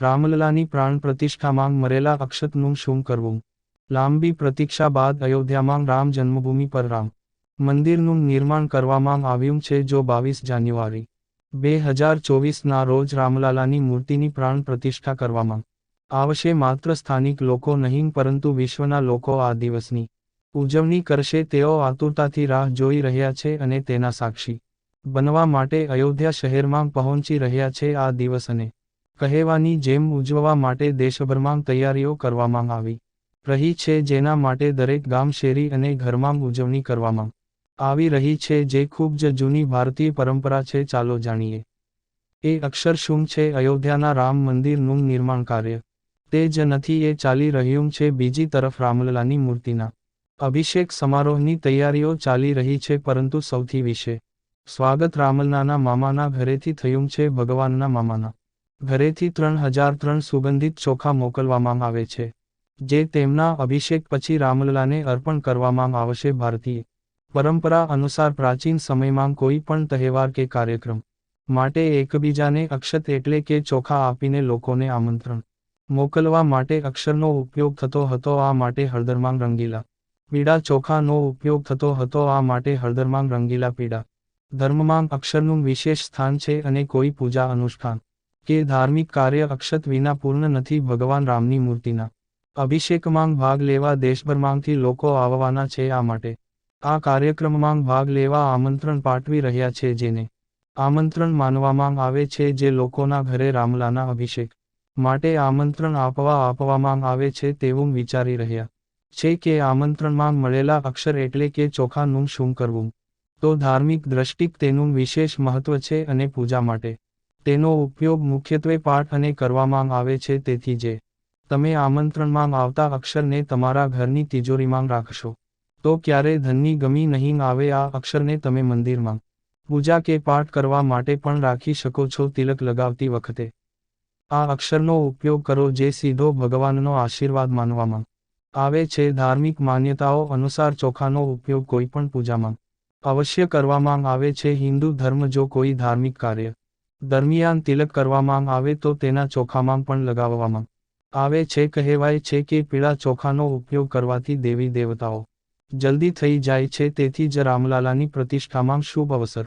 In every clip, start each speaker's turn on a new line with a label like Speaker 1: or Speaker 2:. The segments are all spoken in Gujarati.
Speaker 1: રામલલાની પ્રાણ પ્રતિષ્ઠામાં મરેલા અક્ષતનું શું કરવું? લાંબી પ્રતીક્ષા બાદ અયોધ્યામાં રામ જન્મભૂમિ પર રામ મંદિરનું નિર્માણ કરવામાં આવ્યું છે જો બાવીસ જાન્યુઆરી બે હજાર ચોવીસના રોજ રામલાલાની મૂર્તિની પ્રાણ પ્રતિષ્ઠા કરવામાં આવશે. માત્ર સ્થાનિક લોકો નહીં, પરંતુ વિશ્વના લોકો આ દિવસની ઉજવણી કરશે. તેઓ આતુરતાથી રાહ જોઈ રહ્યા છે અને તેના સાક્ષી બનવા માટે અયોધ્યા શહેરમાં પહોંચી રહ્યા છે આ દિવસ અને કહેવાની જેમ ઉજવવા માટે દેશભરમાં તૈયારીઓ કરવામાં આવી. રહી છે જેના માટે દરેક ગામ શેરી અને ઘરમાં ઉજવણી કરવામાં આવી રહી છે જે ખૂબ જ જૂની ભારતીય પરંપરા છે, ચાલો જાણીએ. એ અક્ષર શું છે? અયોધ્યાના રામ મંદિરનું નિર્માણ કાર્ય. તે જ નથી, એ ચાલી રહ્યું છે. બીજી તરફ રામલલાની મૂર્તિના અભિષેક સમારોહની તૈયારીઓ ચાલી રહી છે, પરંતુ સૌથી વિશે સ્વાગત રામલનાના મામાના ઘરેથી થયું છે, ભગવાનના મામાના ઘરેથી ત્રણ હજાર ત્રણ સુગંધિત ચોખા મોકલવામાં આવે છે, જે તેમના અભિષેક પછી રામલલાને અર્પણ કરવામાં આવશે ભારતીય પરંપરા અનુસાર પ્રાચીન સમયમાં કોઈ પણ તહેવાર કે કાર્યક્રમ માટે એકબીજાને અક્ષત એટલે કે ચોખા આપીને લોકોને આમંત્રણ મોકલવા માટે અક્ષરનો ઉપયોગ થતો હતો, આ માટે હળદરમાં રંગીલા પીળા ચોખાનો ઉપયોગ થતો હતો, આ માટે હળદરમાં રંગીલા પીળા ધર્મમાં અક્ષરનું વિશેષ સ્થાન છે અને કોઈ પૂજા અનુષ્ઠાન કે ધાર્મિક કાર્ય અક્ષત વિના પૂર્ણ નથી ભગવાન રામની મૂર્તિના. અભિષેકમાં ભાગ લેવા દેશભરમાંથી લોકો આવવાના છે આ માટે. આ કાર્યક્રમમાં ભાગ લેવા આમંત્રણ પાઠવી રહ્યા છે જેને આમંત્રણ માનવામાં આવે છે જે લોકોના ઘરે રામલાના અભિષેક માટે આમંત્રણ આપવા આપવામાં આવે છે તેવું વિચારી રહ્યા છે કે આમંત્રણમાં મળેલા અક્ષર એટલે કે ચોખાનું શું કરવું? તો ધાર્મિક દ્રષ્ટિક તેનું વિશેષ મહત્વ છે અને પૂજા માટે તેનો ઉપયોગ મુખ્યત્વે પાઠ અને કરવામાં આવે છે, તેથી જે તમે આમંત્રણમાં આવતા અક્ષરને તમારા ઘરની તિજોરીમાં રાખશો, તો ક્યારે ધનની ગમી નહીં આવે. આ અક્ષરને તમે મંદિરમાં પૂજા કે પાઠ કરવા માટે પણ રાખી શકો છો, તિલક લગાવતી વખતે. આ અક્ષરનો ઉપયોગ કરો જે સીધો ભગવાનનો આશીર્વાદ માનવામાં આવે છે. ધાર્મિક માન્યતાઓ અનુસાર ચોખાનો ઉપયોગ કોઈ પણ પૂજામાં અવશ્ય કરવામાં આવે છે. હિન્દુ ધર્મ જો કોઈ ધાર્મિક કાર્ય દરમિયાન તિલક કરવામાં આવે તો તેના ચોખામાં પણ લગાવવામાં આવે છે. કહેવાય છે કે પીળા ચોખાનો ઉપયોગ કરવાથી દેવી દેવતાઓ જલ્દી થઈ જાય છે. તેથી જ રામલાલાની પ્રતિષ્ઠામાં શુભ અવસર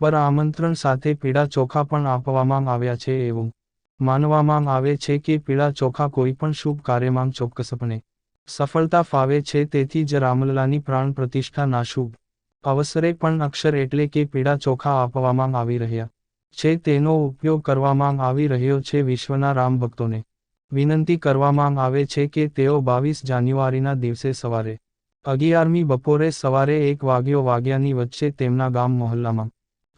Speaker 1: પર આમંત્રણ સાથે પીળા ચોખા પણ આપવામાં આવ્યા છે એવું માનવામાં આવે છે કે પીળા ચોખા કોઈ પણ શુભ કાર્યમાં ચોક્કસપણે સફળતા ફાવે છે. તેથી જ રામલલાની પ્રાણ પ્રતિષ્ઠા ના શુભ અવસરે પણ અક્ષર એટલે કે પીળા ચોખા આપવામાં આવી રહ્યા છે તેનો ઉપયોગ કરવામાં આવી રહ્યો છે વિશ્વના રામ ભક્તોને. વિનંતી કરવામાં આવે છે કે તેઓ બાવીસ જાન્યુઆરીના દિવસે સવારે, અગિયારમી બપોરે સવારે એક વાગ્યો વાગ્યાની વચ્ચે તેમના ગામ મોહલ્લામાં,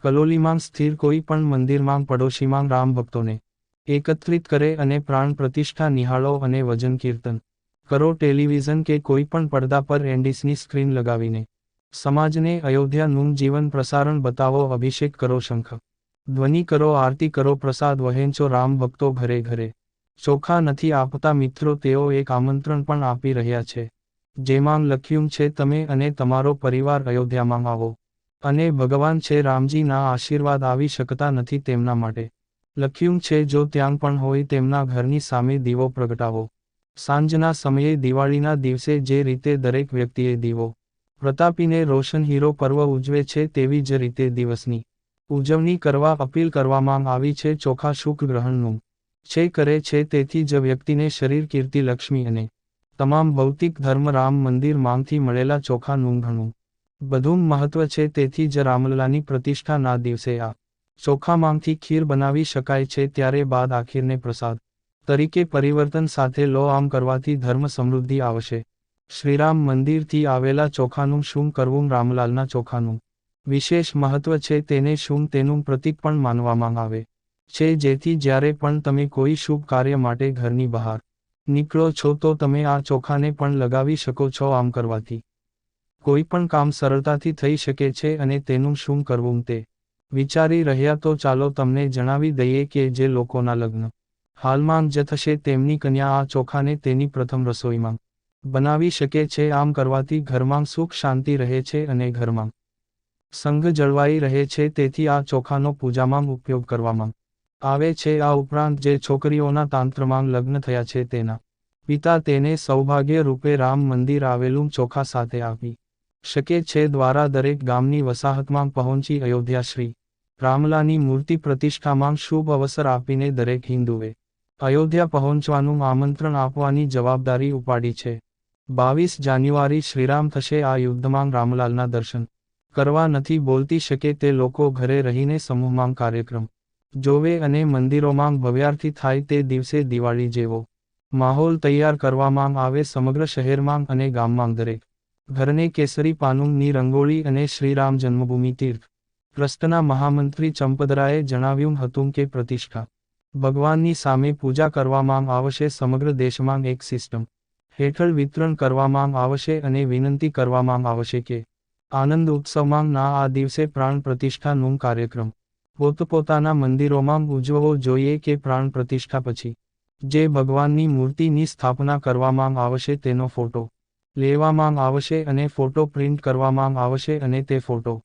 Speaker 1: કલોલીમાં સ્થિર કોઈ પણ મંદિરમાં પડોશીમાં રામ ભક્તોને, એકત્રિત કરે અને પ્રાણ પ્રતિષ્ઠા નિહાળો અને વજન કીર્તન કરો. ટેલિવિઝન કે કોઈ પણ પડદા પર એન્ડિસની સ્ક્રીન લગાવીને, સમાજને અયોધ્યાનું જીવન પ્રસારણ બતાવો. અભિષેક કરો શંખ ધ્વનિ કરો, આરતી કરો, પ્રસાદ વહેંચો, રામ ભક્તો ઘરે ઘરે. ચોખા નથી આપતા મિત્રો, તેઓ એક આમંત્રણ પણ આપી રહ્યા છે. જેમાં લખ્યું છે, તમે અને તમારો પરિવાર અયોધ્યામાં આવો. અને ભગવાન છે, રામજીના આશીર્વાદ આવી શકતા નથી તેમના માટે. લખ્યું છે, જો ત્યાં પણ હોય તેમના ઘરની સામે દીવો પ્રગટાવો. સાંજના સમયે દિવાળીના દિવસે જે રીતે દરેક વ્યક્તિએ દીવો પ્રતાપીને રોશન હીરો પર્વ ઉજવે છે, તેવી જ રીતે દિવસની. ઉજવણી કરવા અપીલ કરવામાં આવી છે ચોખા શુક ગ્રહણનું. છે કરે છે તેથી જ વ્યક્તિને શરીર કીર્તિ લક્ષ્મી અને તમામ ભૌતિક ધર્મ રામ મંદિર માંગથી મળેલા ચોખાનું ઘણું બધું મહત્વ છે તેથી જ રામલલાની પ્રતિષ્ઠા ના દિવસે આ ચોખામાંથી ખીર બનાવી શકાય છે ત્યારે બાદ આખીરને પ્રસાદ તરીકે પરિવર્તન સાથે લો આમ કરવાથી ધર્મ સમૃદ્ધિ આવશે. શ્રીરામ મંદિરથી આવેલા ચોખાનું શું કરવું રામલાલના ચોખાનું? વિશેષ મહત્વ છે તેને શું તેનું પ્રતીક પણ માનવામાં આવે છે જેથી જ્યારે પણ તમે કોઈ શુભ કાર્ય માટે ઘરની બહાર નીકળો છો તો તમે આ ચોખાને પણ લગાવી શકો છો આમ કરવાથી. કોઈ પણ કામ સરળતાથી થઈ શકે છે અને તેનું શું કરવું તે વિચારી રહ્યા તો ચાલો તમને જણાવી દઈએ કે જે લોકોના લગ્ન હાલમાં જ થશે તેમની કન્યા આ ચોખાને તેની પ્રથમ રસોઈમાં બનાવી શકે છે આમ કરવાથી ઘરમાં સુખ શાંતિ રહે છે અને ઘરમાં સંઘ જળવાઈ રહે છે તેથી આ ચોખાનો પૂજામાં ઉપયોગ કરવામાં આવે છે. આ ઉપરાંત જે છોકરીઓના તાંત્રમાં લગ્ન થયા છે તેના પિતા તેને સૌભાગ્ય રૂપે રામ મંદિર આવેલું ચોખા સાથે આપી શકે છે દ્વારા દરેક ગામની વસાહતમાં પહોંચી અયોધ્યા શ્રી રામલાની મૂર્તિ પ્રતિષ્ઠામાં શુભ અવસર આપીને દરેક હિન્દુએ અયોધ્યા પહોંચવાનું આમંત્રણ આપવાની જવાબદારી ઉપાડી છે. બાવીસ જાન્યુઆરી શ્રીરામ થશે આ યુદ્ધમાં રામલાલના દર્શન કરવા નથી બોલતી શકે તે લોકો ઘરે રહીને સમૂહમાં કાર્યક્રમ જોવે અને મંદિરોમાં ભવ્યાર્થી થાય તે દિવસે દિવાળી જેવો માહોલ તૈયાર કરવામાં આવે સમગ્ર શહેરમાં અને ગામમાં દરેક ઘરને કેસરી પાનુંની રંગોળી અને શ્રીરામ જન્મભૂમિ તીર્થ ટ્રસ્ટના મહામંત્રી ચંપદરાએ જણાવ્યું હતું કે પ્રતિષ્ઠા ભગવાનની સામે પૂજા કરવામાં આવશે સમગ્ર દેશમાં એક સિસ્ટમ હેઠળ વિતરણ કરવામાં આવશે અને વિનંતી કરવામાં આવશે કે આનંદ ઉત્સવમાં ના આ દિવસે પ્રાણ પ્રતિષ્ઠાનું કાર્યક્રમ. પોતપોતાના મંદિરોમાં ઉજવવો જોઈએ કે પ્રાણ પ્રતિષ્ઠા પછી. જે ભગવાનની મૂર્તિની સ્થાપના કરવામાં આવશે તેનો ફોટો લેવામાં આવશે અને ફોટો પ્રિન્ટ કરવામાં આવશે અને તે ફોટો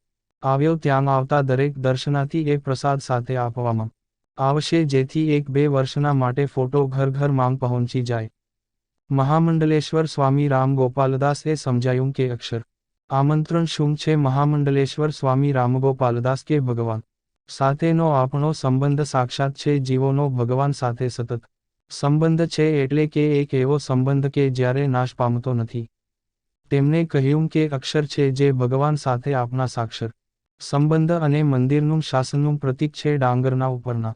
Speaker 1: આવ્યો ત્યાં આવતા દરેક દર્શનાથી એ પ્રસાદ સાથે આપવામાં આવશે જેથી એક બે વર્ષના માટે ફોટો ઘર ઘર માંગ પહોંચી જાય. મહામંડલેશ્વર સ્વામી રામ ગોપાલદાસે સમજાયું કે અક્ષર આમંત્રણ શું છે મહામંડલેશ્વર સ્વામી રામગોપાલદાસ કે ભગવાન? સાથેનો આપણો સંબંધ સાક્ષાત છે જીવોનો ભગવાન સાથે સતત સંબંધ છે એટલે કે એક એવો સંબંધ કે જ્યારે નાશ પામતો નથી. તેમણે કહ્યું કે અક્ષર છે જે ભગવાન સાથે આપના સાક્ષર સંબંધ અને મંદિરનું શાસનનું પ્રતીક છે ડાંગરના ઉપરના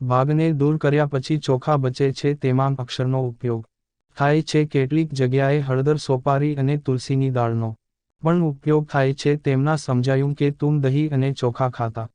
Speaker 1: ભાગને દૂર કર્યા પછી ચોખા બચે છે તેમાં અક્ષરનો ઉપયોગ થાય છે કેટલીક જગ્યાએ હળદર સોપારી અને તુલસીની દાળનો પણ ઉપયોગ થાય છે તેમના સમજાયું કે તુમ દહીં અને ચોખા ખાતા.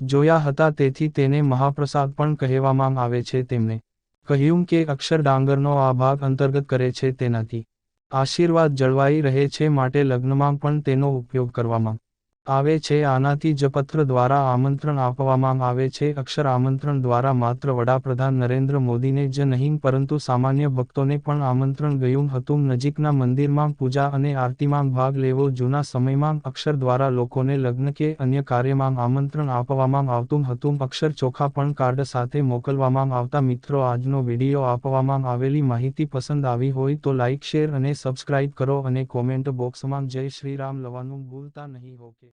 Speaker 1: જોયા હતા તેથી તેને મહાપ્રસાદ પણ કહેવામાં આવે છે તેમને. કહ્યું કે અક્ષર ડાંગરનો આ ભાગ અંતર્ગત કરે છે તેનાથી. આશીર્વાદ જળવાઈ રહે છે માટે લગ્નમાં પણ તેનો ઉપયોગ કરવામાં આવે છે, આનાથી જ પત્ર દ્વારા આમંત્રણ આપવામાં આવે છે, અક્ષર આમંત્રણ દ્વારા માત્ર વડાપ્રધાન નરેન્દ્ર મોદીને જ નહીં, પરંતુ સામાન્ય ભક્તોને પણ આમંત્રણ ગયું હતું. નજીકના મંદિરમાં પૂજા અને આરતીમાં ભાગ લેવો જૂના સમયમાં અક્ષર દ્વારા લોકોને લગ્ન કે અન્ય કાર્યમાં આમંત્રણ આપવામાં આવતું હતું. અક્ષર ચોખા પણ કાર્ડ સાથે મોકલવામાં આવતા મિત્રો, આજનો વીડિયો આપવામાં આવેલી માહિતી પસંદ આવી હોય તો લાઇક શેર અને સબસ્ક્રાઇબ કરો અને કોમેન્ટ બોક્સમાં જય શ્રી રામ લવાનું ભૂલતા નહીં. હોકે